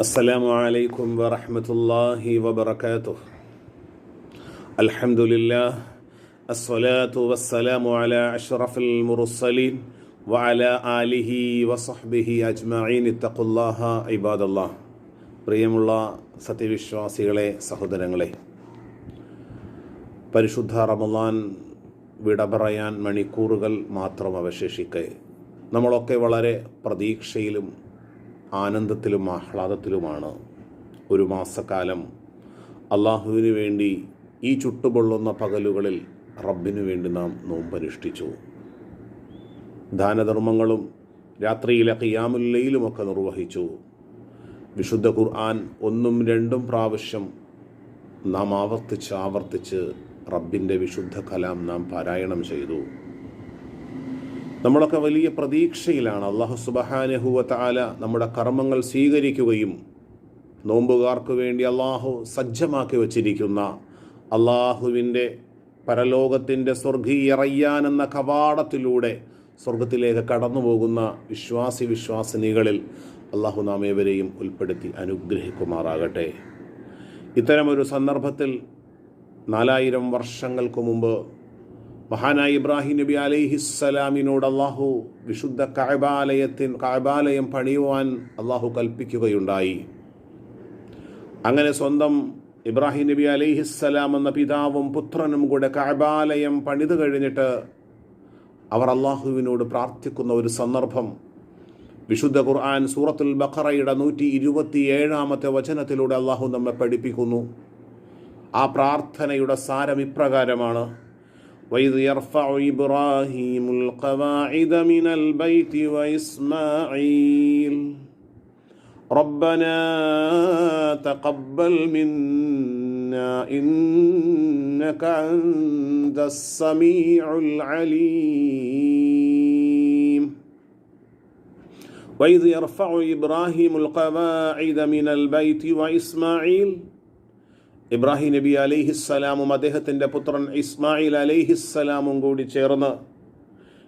السلام عليكم ورحمة الله وبركاته الحمد لله الصلاة والسلام على أشرف المرسلين وعلى آله وصحبه أجمعين اتقوا الله عباد الله പ്രിയമുള്ള സത്യവിശ്വാസികളെ സഹോദരങ്ങളെ പരിശുദ്ധ റമദാൻ വിട പറയാൻ മണിക്കൂറുകൾ മാത്രം അവശേഷിക്കെ നമ്മളൊക്കെ വളരെ പ്രതീക്ഷയിലും ആനന്ദത്തിലും ആഹ്ലാദത്തിലുമാണ് ഒരു മാസക്കാലം അള്ളാഹുവിന് വേണ്ടി ഈ ചുട്ടുപൊള്ളുന്ന പകലുകളിൽ റബ്ബിനു വേണ്ടി നാം നോമ്പനുഷ്ഠിച്ചു. ദാനധർമ്മങ്ങളും രാത്രിയിലെ ഖിയാമുല്ലയിലുമൊക്കെ നിർവഹിച്ചു. വിശുദ്ധ ഖുർആൻ ഒന്നും രണ്ടും പ്രാവശ്യം നാം ആവർത്തിച്ച് ആവർത്തിച്ച് റബ്ബിന്റെ വിശുദ്ധ കലാം നാം പാരായണം ചെയ്തു. നമ്മളൊക്കെ വലിയ പ്രതീക്ഷയിലാണ്. അള്ളാഹു സുബഹാനഹുവല നമ്മുടെ കർമ്മങ്ങൾ സ്വീകരിക്കുകയും നോമ്പുകാർക്ക് വേണ്ടി അള്ളാഹു സജ്ജമാക്കി വച്ചിരിക്കുന്ന അള്ളാഹുവിന്റെ പരലോകത്തിന്റെ സ്വർഗീയ റയ്യാൻ എന്ന കവാടത്തിലൂടെ സ്വർഗത്തിലേക്ക് കടന്നു പോകുന്ന വിശ്വാസി വിശ്വാസിനികളിൽ അള്ളാഹു നാം ഏവരെയും ഉൾപ്പെടുത്തി അനുഗ്രഹിക്കുമാറാകട്ടെ. ഇത്തരമൊരു സന്ദർഭത്തിൽ നാലായിരം വർഷങ്ങൾക്ക് മുമ്പ് മഹാനായ ഇബ്രാഹിം നബി അലൈഹിസ്സലാമിനോട് അള്ളാഹു വിശുദ്ധ കായബാലയത്തിൻ കായബാലയം പണിയുവാൻ അള്ളാഹു കൽപ്പിക്കുകയുണ്ടായി. അങ്ങനെ സ്വന്തം ഇബ്രാഹിം നബി അലൈഹിസ്സലാം എന്ന പിതാവും പുത്രനും കൂടെ കായബാലയം പണിതു കഴിഞ്ഞിട്ട് അവർ അള്ളാഹുവിനോട് പ്രാർത്ഥിക്കുന്ന ഒരു സന്ദർഭം. വിശുദ്ധ ഖുർആൻ സൂറത്തുൽ ബഖറയുടെ നൂറ്റി ഇരുപത്തി ഏഴാമത്തെ വചനത്തിലൂടെ അള്ളാഹു നമ്മെ പഠിപ്പിക്കുന്നു. ആ പ്രാർത്ഥനയുടെ സാരം ഇപ്രകാരമാണ്. وإذ يرفع إبراهيم القواعد من البيت وإسماعيل. ربنا تقبل منا إنك أنت السميع العليم. وإذ يرفع إبراهيم القواعد من البيت وإسماعيل ഇബ്രാഹിം നബി അലൈഹിസ്സലാമും അദ്ദേഹത്തിന്റെ പുത്രൻ ഇസ്മായിൽ അലൈഹിസ്സലാമും കൂടി ചേർന്ന്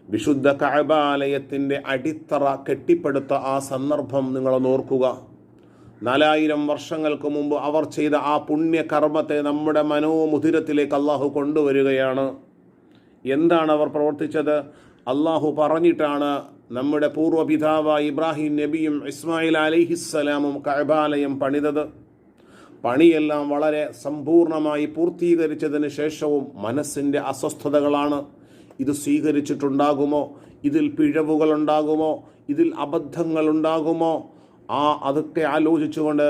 വിശുദ്ധ കഅബാലയത്തിന്റെ അടിത്തറ കെട്ടിപ്പടുത്ത ആ സന്ദർഭം നിങ്ങൾ ഓർക്കുക. നാലായിരം വർഷങ്ങൾക്ക് മുമ്പ് അവർ ചെയ്ത ആ പുണ്യകർമ്മത്തെ നമ്മുടെ മനോമുതിരത്തിലേക്ക് അള്ളാഹു കൊണ്ടുവരികയാണ്. എന്താണ് അവർ പ്രവർത്തിച്ചത്? അള്ളാഹു പറഞ്ഞിട്ടാണ് നമ്മുടെ പൂർവപിതാവായ ഇബ്രാഹിം നബിയും ഇസ്മായിൽ അലൈഹിസ്സലാമും കഅബാലയം പണിതത്. പണിയെല്ലാം വളരെ സമ്പൂർണമായി പൂർത്തീകരിച്ചതിന് ശേഷവും മനസ്സിന്റെ അസ്വസ്ഥതകളാണ്. ഇത് സ്വീകരിച്ചിട്ടുണ്ടാകുമോ? ഇതിൽ പിഴവുകൾ ഉണ്ടാകുമോ ഇതിൽ അബദ്ധങ്ങൾ ഉണ്ടാകുമോ ആ അതൊക്കെ ആലോചിച്ചുകൊണ്ട്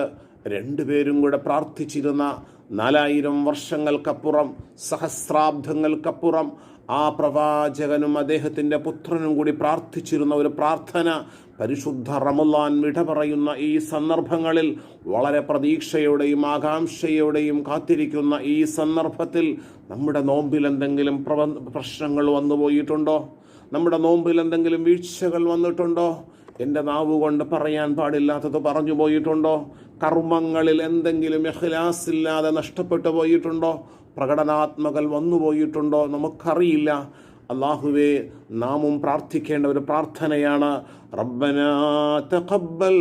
രണ്ടുപേരും കൂടെ പ്രാർത്ഥിച്ചിരുന്ന നാലായിരം വർഷങ്ങൾക്കപ്പുറം സഹസ്രാബ്ദങ്ങൾക്കപ്പുറം ആ പ്രവാചകനും അദ്ദേഹത്തിന്റെ പുത്രനും കൂടി പ്രാർത്ഥിച്ചിരുന്ന ഒരു പ്രാർത്ഥന പരിശുദ്ധ റമുല്ലാൻ വിട പറയുന്ന ഈ സന്ദർഭങ്ങളിൽ വളരെ പ്രതീക്ഷയോടെയും ആകാംക്ഷയോടെയും കാത്തിരിക്കുന്ന ഈ സന്ദർഭത്തിൽ നമ്മുടെ നോമ്പിൽ എന്തെങ്കിലും പ്രശ്നങ്ങൾ വന്നു പോയിട്ടുണ്ടോ? നമ്മുടെ നോമ്പിൽ എന്തെങ്കിലും വീഴ്ചകൾ വന്നിട്ടുണ്ടോ? എന്റെ നാവ് കൊണ്ട് പറയാൻ പാടില്ലാത്തത് പറഞ്ഞു പോയിട്ടുണ്ടോ? കർമ്മങ്ങളിൽ എന്തെങ്കിലും ഇഖ്ലാസില്ലാതെ നഷ്ടപ്പെട്ടു പോയിട്ടുണ്ടോ? പ്രകടനാത്മകൾ വന്നു പോയിട്ടുണ്ടോ? നമുക്കറിയില്ല. അള്ളാഹുവെ നാമും പ്രാർത്ഥിക്കേണ്ട ഒരു പ്രാർത്ഥനയാണ്. റബ്ബന തഖബ്ബൽ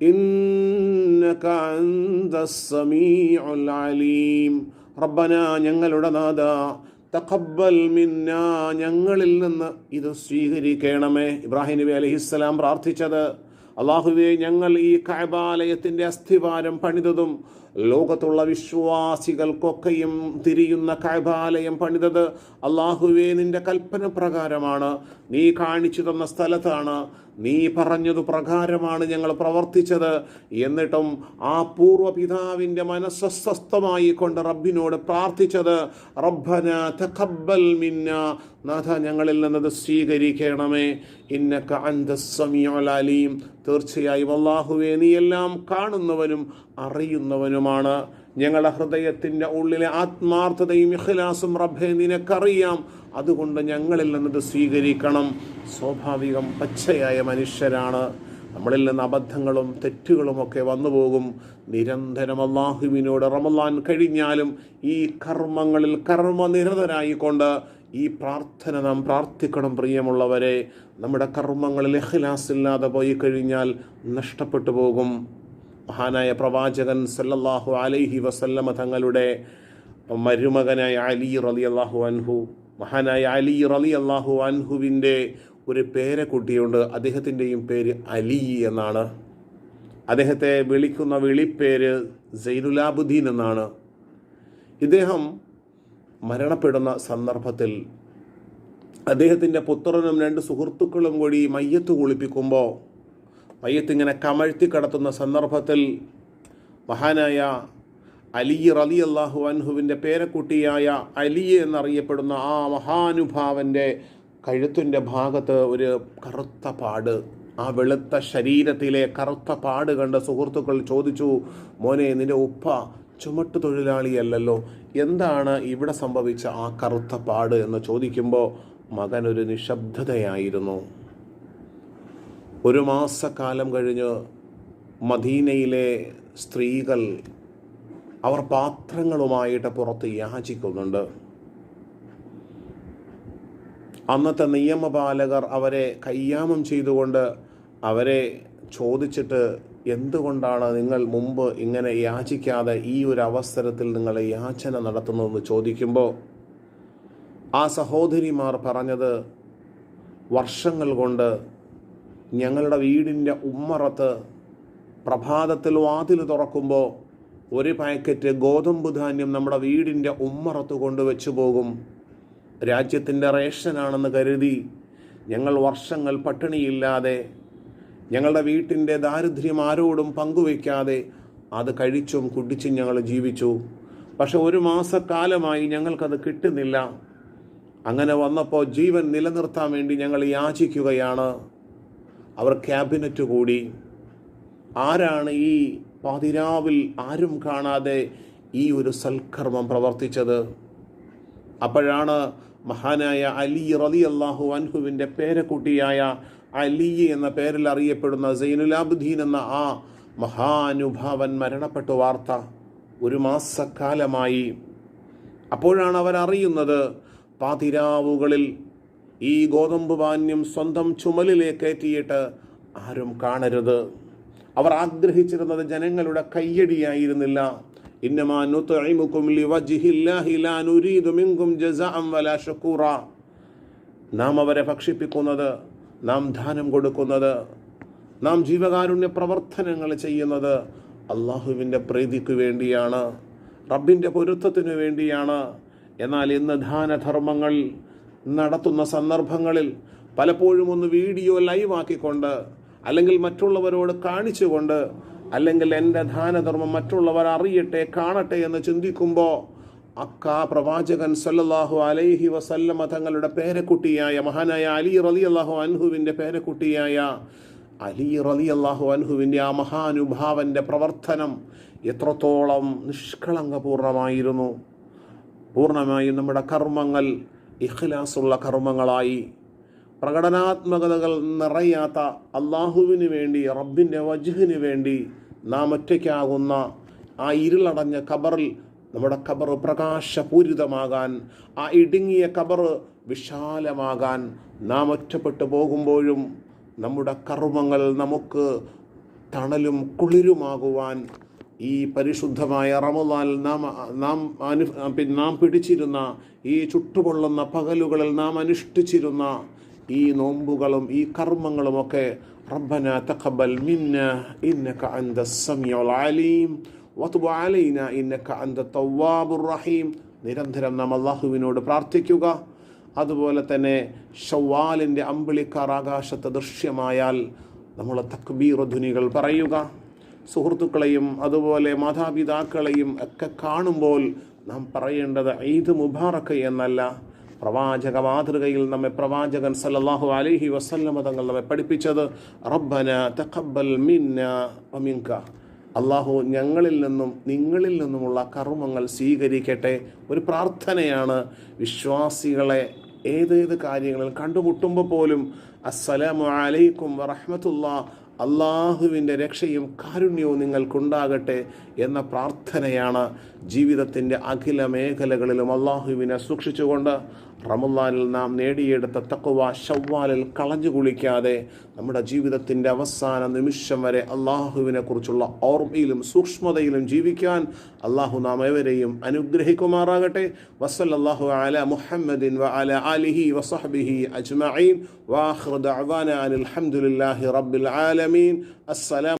ഇന്നക സമീഉൽ അലീം. റബ്ബന ഞങ്ങളുടെ നാഥ തഖബ്ബൽ മിന്ന ഞങ്ങളിൽ നിന്ന് ഇത് സ്വീകരിക്കണമേ. ഇബ്രാഹിം നബി അലൈഹിസ്സലാം പ്രാർത്ഥിച്ചത് അള്ളാഹുവെ ഞങ്ങൾ ഈ കഅബാലയത്തിന്റെ അസ്ഥിവാരം പണിതതും ലോകത്തുള്ള വിശ്വാസികൾക്കൊക്കെയും തിരിയുന്ന കഅബാലയം പണിതത് അള്ളാഹുവെ നിന്റെ കൽപ്പന പ്രകാരമാണ്. നീ കാണിച്ചു തന്ന സ്ഥലത്താണ്. നീ പറഞ്ഞതു പ്രകാരമാണ് ഞങ്ങൾ പ്രവർത്തിച്ചത്. എന്നിട്ടും ആ പൂർവ പിതാവിന്റെ മനസ്സസ്വസ്ഥമായി കൊണ്ട് റബ്ബിനോട് പ്രാർത്ഥിച്ചത് റബ്ബന തഖബ്ബൽ മിന്ന. നാഥ ഞങ്ങളിൽ നിന്നത് സ്വീകരിക്കണമേ. ഇന്നക്ക അന്തസ്സമിയുൽ അലീം. തീർച്ചയായും അള്ളാഹുവെ നീ എല്ലാം കാണുന്നവനും അറിയുന്നവനുമാണ്. ഞങ്ങളുടെ ഹൃദയത്തിന്റെ ഉള്ളിലെ ആത്മാർത്ഥതയും ഇഖ്ലാസും റബ്ബെ നിനക്കറിയാം. അതുകൊണ്ട് ഞങ്ങളിൽ നിന്നത് സ്വീകരിക്കണം. സ്വാഭാവികം പച്ചയായ മനുഷ്യരാണ്. നമ്മളിൽ നിന്ന് അബദ്ധങ്ങളും തെറ്റുകളുമൊക്കെ വന്നു പോകും. നിരന്തരം അള്ളാഹുവിനോട് റമലാൻ കഴിഞ്ഞാലും ഈ കർമ്മങ്ങളിൽ കർമ്മനിരതരായിക്കൊണ്ട് ഈ പ്രാർത്ഥന നാം പ്രാർത്ഥിക്കണം പ്രിയമുള്ളവരെ. നമ്മുടെ കർമ്മങ്ങളിൽ ഇല്ലാതെ പോയി കഴിഞ്ഞാൽ നഷ്ടപ്പെട്ടു പോകും. മഹാനായ പ്രവാചകൻ സല്ലല്ലാഹു അലൈഹി വസല്ലമ തങ്ങളുടെ മരുമകനായ അലി റലി അള്ളാഹു അൻഹു മഹാനായ അലി റലി അള്ളാഹു അൻഹുവിന്റെ ഒരു പേരക്കുട്ടിയുണ്ട് അദ്ദേഹത്തിന്റെയും പേര് അലി എന്നാണ്. അദ്ദേഹത്തെ വിളിക്കുന്ന വിളിപ്പേര് സൈനുലാബുദ്ദീൻ എന്നാണ്. ഇദ്ദേഹം മരണപ്പെടുന്ന സന്ദർഭത്തിൽ അദ്ദേഹത്തിന്റെ പുത്രനും രണ്ട് സുഹൃത്തുക്കളും കൂടി മയ്യത്ത് കുളിപ്പിക്കുമ്പോൾ മയ്യത്ത് ഇങ്ങനെ കമഴ്ത്തി കിടത്തുന്ന സന്ദർഭത്തിൽ മഹാനായ അലി റലി അള്ളാഹു അൻഹുവിന്റെ പേരക്കുട്ടിയായ അലി എന്നറിയപ്പെടുന്ന ആ മഹാനുഭാവന്റെ കഴുത്തിന്റെ ഭാഗത്ത് ഒരു കറുത്ത പാട് ആ വെളുത്ത ശരീരത്തിലെ കറുത്ത പാട് കണ്ട സുഹൃത്തുക്കൾ ചോദിച്ചു മോനെ നിന്റെ ഉപ്പ ചുമട്ട് തൊഴിലാളിയല്ലല്ലോ എന്താണ് ഇവിടെ സംഭവിച്ച ആ കറുത്ത പാട്? എന്ന് ചോദിക്കുമ്പോൾ മകൻ ഒരു നിശബ്ദതയായിരുന്നു. ഒരു മാസക്കാലം കഴിഞ്ഞ് മദീനയിലെ സ്ത്രീകൾ അവർ പാത്രങ്ങളുമായിട്ട് പുറത്ത് യാചിക്കുന്നുണ്ട്. അന്നത്തെ നിയമപാലകർ അവരെ കയ്യാമം ചെയ്തുകൊണ്ട് അവരെ ചോദിച്ചിട്ട് എന്തുകൊണ്ടാണ് നിങ്ങൾ മുമ്പ് ഇങ്ങനെ യാചിക്കാതെ ഈ ഒരു അവസരത്തിൽ നിങ്ങൾ യാചന നടത്തുന്നതെന്ന് ചോദിക്കുമ്പോൾ ആ സഹോദരിമാർ പറഞ്ഞത് വർഷങ്ങൾ കൊണ്ട് ഞങ്ങളുടെ വീടിന്റെ ഉമ്മറത്ത് പ്രഭാതത്തിൽ വാതിൽ തുറക്കുമ്പോൾ ഒരു പാക്കറ്റ് ഗോതമ്പ് ധാന്യം നമ്മുടെ വീടിന്റെ ഉമ്മറത്ത് കൊണ്ടുവച്ചു പോകും. രാജ്യത്തിന്റെ റേഷനാണെന്ന് കരുതി ഞങ്ങൾ വർഷങ്ങൾ പട്ടിണിയില്ലാതെ ഞങ്ങളുടെ വീട്ടിന്റെ ദാരിദ്ര്യം ആരോടും പങ്കുവയ്ക്കാതെ അത് കഴിച്ചും കുടിച്ചും ഞങ്ങൾ ജീവിച്ചു. പക്ഷെ ഒരു മാസക്കാലമായി ഞങ്ങൾക്കത് കിട്ടുന്നില്ല. അങ്ങനെ വന്നപ്പോൾ ജീവൻ നിലനിർത്താൻ വേണ്ടി ഞങ്ങൾ യാചിക്കുകയാണ്. അവർ ക്യാബിനറ്റ് കൂടി. ആരാണ് ഈ പാതിരാവിൽ ആരും കാണാതെ ഈ ഒരു സൽക്കർമ്മം പ്രവർത്തിച്ചത്? അപ്പോഴാണ് മഹാനായ അലി റലി അള്ളാഹു അൻഹുവിന്റെ പേരക്കുട്ടിയായ അലി എന്ന പേരിൽ അറിയപ്പെടുന്ന സൈനുലാബുദ്ദീൻ എന്ന ആ മഹാനുഭാവൻ മരണപ്പെട്ട. വാർത്ത ഒരു മാസക്കാലമായി. അപ്പോഴാണ് അവരറിയുന്നത് പാതിരാവുകളിൽ ഈ ഗോതമ്പ് പാന്യം സ്വന്തം ചുമലിലേക്ക് ഏറ്റിയിട്ട് ആരും കാണരുത്. അവർ ആഗ്രഹിച്ചിരുന്നത് ജനങ്ങളുടെ കയ്യടിയായിരുന്നില്ല. നാം അവരെ ഭക്ഷിപ്പിക്കുന്നത് നാം ദാനം കൊടുക്കുന്നത് നാം ജീവകാരുണ്യ പ്രവർത്തനങ്ങൾ ചെയ്യുന്നത് അള്ളാഹുവിന്റെ പ്രീതിക്ക് വേണ്ടിയാണ് റബ്ബിന്റെ പൊരുത്തത്തിനു വേണ്ടിയാണ്. എന്നാൽ ഇന്ന് ദാനധർമ്മങ്ങൾ നടത്തുന്ന സന്ദർഭങ്ങളിൽ പലപ്പോഴും ഒന്ന് വീഡിയോ ലൈവ് ആക്കിക്കൊണ്ട് അല്ലെങ്കിൽ മറ്റുള്ളവരോട് കാണിച്ചുകൊണ്ട് അല്ലെങ്കിൽ എന്റെ ദാനധർമ്മം മറ്റുള്ളവർ അറിയട്ടെ കാണട്ടെ എന്ന് ചിന്തിക്കുമ്പോൾ അക്കാ പ്രവാചകൻ സല്ലല്ലാഹു അലൈഹി വസല്ലമ തങ്ങളുടെ പേരക്കുട്ടിയായ മഹാനായ അലി റലി അള്ളാഹു അൻഹുവിന്റെ പേരക്കുട്ടിയായ അലി റലി അള്ളാഹു അൻഹുവിന്റെ ആ മഹാനുഭാവന്റെ പ്രവർത്തനം എത്രത്തോളം നിഷ്കളങ്കപൂർണമായിരുന്നു. പൂർണമായും നമ്മുടെ കർമ്മങ്ങൾ ഇഖ്ലാസുള്ള കർമ്മങ്ങളായി പ്രകടനാത്മകതകൾ നിറയാത്ത അള്ളാഹുവിന് വേണ്ടി റബ്ബിന്റെ വജുഹിന് വേണ്ടി നാം ഒറ്റയ്ക്കാകുന്ന ആ ഇരുളടഞ്ഞ കബറിൽ നമ്മുടെ കബർ പ്രകാശപൂരിതമാകാൻ ആ ഇടുങ്ങിയ കബർ വിശാലമാകാൻ നാം ഒറ്റപ്പെട്ടു പോകുമ്പോഴും നമ്മുടെ കർമ്മങ്ങൾ നമുക്ക് തണലും കുളിരുമാകുവാൻ ഈ പരിശുദ്ധമായ റമദാൻ നാം നാം അനു നാം പിടിച്ചിരുന്ന ഈ ചുട്ടുപൊള്ളുന്ന പകലുകളിൽ നാം അനുഷ്ഠിച്ചിരുന്ന ഈ നോമ്പുകളും ഈ കർമ്മങ്ങളും ഒക്കെ റബ്ബന തഖബൽ മിന്ന ഇന്നക സമീഉൽ അലീം വതുബ് അലൈന ഇന്നക അന്ത തവ്വാബുർ റഹീം. നിരന്തരം നാം അള്ളാഹുവിനോട് പ്രാർത്ഥിക്കുക. അതുപോലെ തന്നെ ഷവ്വാലിന്റെ അമ്പിളിക്കാർ ആകാശത്ത് ദൃശ്യമായാൽ നമ്മൾ തക്ബീർ ധ്വനികൾ പറയുക. സുഹൃത്തുക്കളെയും അതുപോലെ മാതാപിതാക്കളെയും ഒക്കെ കാണുമ്പോൾ നാം പറയേണ്ടത് ഈദ് മുബാറക്ക് എന്നല്ല. പ്രവാചക മാതൃകയിൽ നമ്മെ പ്രവാചകൻ സല്ലല്ലാഹു അലൈഹി വസല്ലമ തങ്ങൾ നമ്മെ പഠിപ്പിച്ചത് റബ്ബന തഖബ്ബൽ മിന്ന വമിൻക. അള്ളാഹു ഞങ്ങളിൽ നിന്നും നിങ്ങളിൽ നിന്നുമുള്ള കർമ്മങ്ങൾ സ്വീകരിക്കട്ടെ. ഒരു പ്രാർത്ഥനയാണ് വിശ്വാസികളെ ഏതേത് കാര്യങ്ങളിൽ കണ്ടുമുട്ടുമ്പോൾ പോലും അസ്സലാമു അലൈക്കും വറഹമത്തുള്ള അള്ളാഹുവിന്റെ രക്ഷയും കാരുണ്യവും നിങ്ങൾക്കുണ്ടാകട്ടെ എന്ന പ്രാർത്ഥനയാണ് ജീവിതത്തിന്റെ അഖില മേഖലകളിലും അള്ളാഹുവിനെ സൂക്ഷിച്ചുകൊണ്ട് റമദാനിൽ നാം നേടിയെടുത്ത തക്കുവ ഷവ്വാലിൽ കളഞ്ഞു കുളിക്കാതെ നമ്മുടെ ജീവിതത്തിന്റെ അവസാന നിമിഷം വരെ അള്ളാഹുവിനെ കുറിച്ചുള്ള ഓർമ്മയിലും സൂക്ഷ്മതയിലും ജീവിക്കാൻ അള്ളാഹു നാം ഏവരെയും അനുഗ്രഹിക്കുമാറാകട്ടെ. വസല്ലാഹു അല മുഹമ്മദിൻ വ അല ആലിഹി വസഹബിഹി അജ്മീൻ വാഹൃദ് ദഅവാന അനിൽ അലഹമുല്ലാഹി റബ്ബിൽ ആലമീൻ. അസ്സലാം